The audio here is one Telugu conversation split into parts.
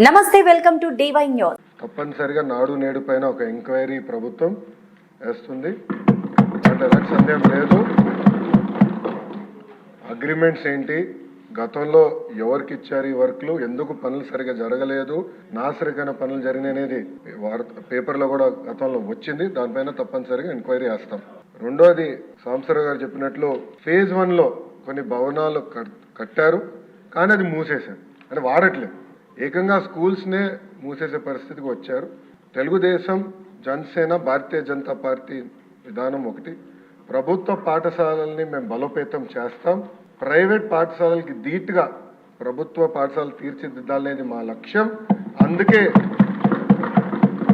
నమస్తే వెల్కమ్ టు డివై న్యూస్. తప్పనిసరిగా నాడు నేడు పైన ఒక ఎంక్వైరీ ప్రభుత్వం వేస్తుంది. అంటే సందేహం లేదు. అగ్రిమెంట్స్ ఏంటి? గతంలో ఎవరికి ఇచ్చారు ఈ వర్క్లు? ఎందుకు పనులు సరిగా జరగలేదు? నాసరికైన పనులు జరిగినాయి అనేది వార్త పేపర్లో కూడా గతంలో వచ్చింది. దానిపైన తప్పనిసరిగా ఎంక్వైరీ వేస్తాం రెండోది సాంసరావు గారు చెప్పినట్లు ఫేజ్ వన్లో కొన్ని భవనాలు కట్టారు. కానీ అది మూసేశారు. అంటే వాడట్లేదు. ఏకంగా స్కూల్స్నే మూసేసే పరిస్థితికి వచ్చారు. తెలుగుదేశం జనసేన భారతీయ జనతా పార్టీ విధానం ఒకటి. ప్రభుత్వ పాఠశాలల్ని మేము బలోపేతం చేస్తాం. ప్రైవేట్ పాఠశాలలకి ధీటుగా ప్రభుత్వ పాఠశాలలు తీర్చిదిద్దాలనేది మా లక్ష్యం. అందుకే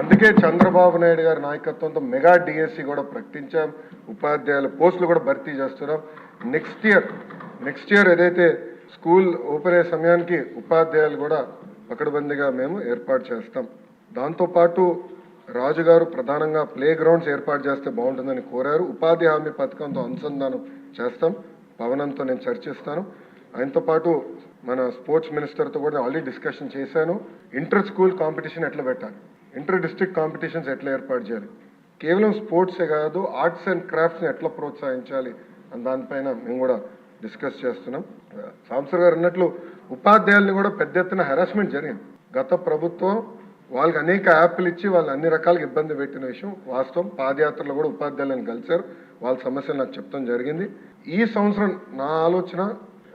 అందుకే చంద్రబాబు నాయుడు గారి నాయకత్వంతో మెగా డిఎస్సి కూడా ప్రకటించాం. ఉపాధ్యాయుల పోస్టులు కూడా భర్తీ చేస్తున్నాం. నెక్స్ట్ ఇయర్ నెక్స్ట్ ఇయర్ ఏదైతే స్కూల్ ఓపెన్ అయ్యే సమయానికి ఉపాధ్యాయులు కూడా పకడ్బందీగా మేము ఏర్పాటు చేస్తాం. దాంతోపాటు రాజుగారు ప్రధానంగా ప్లే గ్రౌండ్స్ ఏర్పాటు చేస్తే బాగుంటుందని కోరారు. ఉపాధి హామీ పథకంతో అనుసంధానం చేస్తాం. పవనంతో నేను చర్చిస్తాను. ఆయనతో పాటు మన స్పోర్ట్స్ మినిస్టర్తో కూడా ఆల్రెడీ డిస్కషన్ చేశాను. ఇంటర్ స్కూల్ కాంపిటీషన్ ఎట్లా పెట్టాలి? ఇంటర్ డిస్ట్రిక్ట్ కాంపిటీషన్స్ ఎట్లా ఏర్పాటు చేయాలి? కేవలం స్పోర్ట్సే కాదు ఆర్ట్స్ అండ్ క్రాఫ్ట్స్ని ఎట్లా ప్రోత్సహించాలి? అని దానిపైన మేము కూడా డిస్కస్ చేస్తున్నాం. సాంసర్ గారు అన్నట్లు ఉపాధ్యాయుల్ని కూడా పెద్ద ఎత్తున హెరాస్మెంట్ జరిగింది. గత ప్రభుత్వం వాళ్ళకి అనేక యాప్లు ఇచ్చి వాళ్ళు అన్ని రకాలుగా ఇబ్బంది పెట్టిన విషయం వాస్తవం. పాదయాత్రలో కూడా ఉపాధ్యాయులను కలిశారు. వాళ్ళ సమస్యలు నాకు చెప్తాం జరిగింది. ఈ సంవత్సరం నా ఆలోచన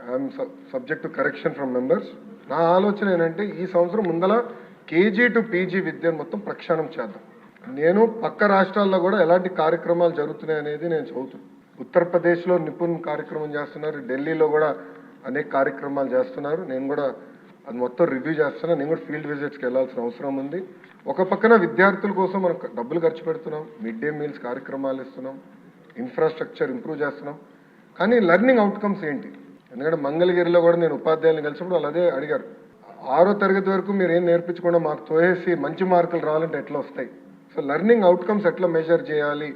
I'm subject correction from members నా ఆలోచన ఏంటంటే ఈ సంవత్సరం ముందల కేజీ టు పీజీ విద్యను మొత్తం ప్రక్షాళన చేద్దాం. నేను పక్క రాష్ట్రాల్లో కూడా ఎలాంటి కార్యక్రమాలు జరుగుతున్నాయి అనేది నేను చదువుతున్నాను ఉత్తరప్రదేశ్లో నిపుణ్ కార్యక్రమం చేస్తున్నారు. ఢిల్లీలో కూడా అనేక కార్యక్రమాలు చేస్తున్నారు. నేను కూడా అది మొత్తం రివ్యూ చేస్తున్నా. నేను కూడా ఫీల్డ్ విజిట్స్కి వెళ్ళాల్సిన అవసరం ఉంది. ఒక పక్కన విద్యార్థుల కోసం మనం డబ్బులు ఖర్చు పెడుతున్నాం. మిడ్ డే మీల్స్ కార్యక్రమాలు ఇస్తున్నాం. ఇన్ఫ్రాస్ట్రక్చర్ ఇంప్రూవ్ చేస్తున్నాం. కానీ లెర్నింగ్ అవుట్కమ్స్ ఏంటి? ఎందుకంటే మంగళగిరిలో కూడా నేను ఉపాధ్యాయులను కలిసినప్పుడు వాళ్ళు అదే అడిగారు. ఆరో తరగతి వరకు మీరు ఏం నేర్పించకుండా మాకు తోయేసి మంచి మార్కులు రావాలంటే ఎట్లా వస్తాయి? సో లెర్నింగ్ అవుట్కమ్స్ ఎట్లా మెజర్ చేయాలి?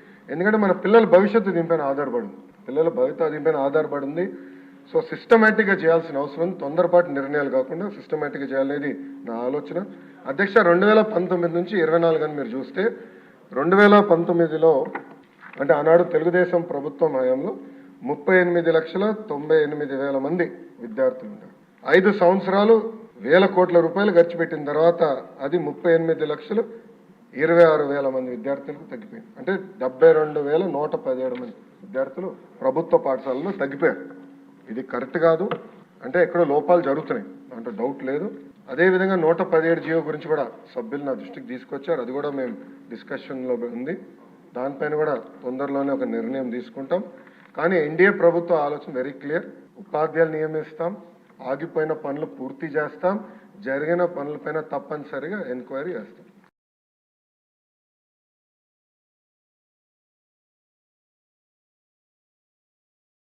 ఎందుకంటే మన పిల్లల భవిష్యత్తు దీనిపైన ఆధారపడి ఉంది పిల్లల భవిత దీనిపైన ఆధారపడి ఉంది సో సిస్టమేటిక్గా చేయాల్సిన అవసరం ఉంది తొందరపాటు నిర్ణయాలు కాకుండా సిస్టమేటిక్గా చేయాలనేది నా ఆలోచన. అధ్యక్ష రెండు వేల పంతొమ్మిది నుంచి ఇరవై నాలుగు అని మీరు చూస్తే రెండు వేల పంతొమ్మిదిలో అంటే ఆనాడు తెలుగుదేశం ప్రభుత్వం హయాంలో ముప్పై ఎనిమిది లక్షల తొంభై ఎనిమిది వేల మంది విద్యార్థులు ఉంటారు ఐదు సంవత్సరాలు వేల కోట్ల రూపాయలు ఖర్చు పెట్టిన తర్వాత అది ముప్పై ఎనిమిది లక్షలు ఇరవై ఆరు వేల మంది విద్యార్థులకు తగ్గిపోయింది. అంటే డెబ్బై రెండు వేల నూట పదిహేడు మంది విద్యార్థులు ప్రభుత్వ పాఠశాలలో తగ్గిపోయారు. ఇది కరెక్ట్ కాదు. అంటే ఎక్కడో లోపాలు జరుగుతున్నాయి. దాంట్లో డౌట్ లేదు. అదేవిధంగా నూట పదిహేడు జీవో గురించి కూడా సభ్యులు నా దృష్టికి తీసుకొచ్చారు. అది కూడా మేము డిస్కషన్లో ఉంది. దానిపైన కూడా తొందరలోనే ఒక నిర్ణయం తీసుకుంటాం. కానీ ఎన్డీఏ ప్రభుత్వ ఆలోచన వెరీ క్లియర్ ఉపాధ్యాయులు నియమిస్తాం. ఆగిపోయిన పనులు పూర్తి చేస్తాం. జరిగిన పనులపైన తప్పనిసరిగా ఎంక్వైరీ చేస్తాం.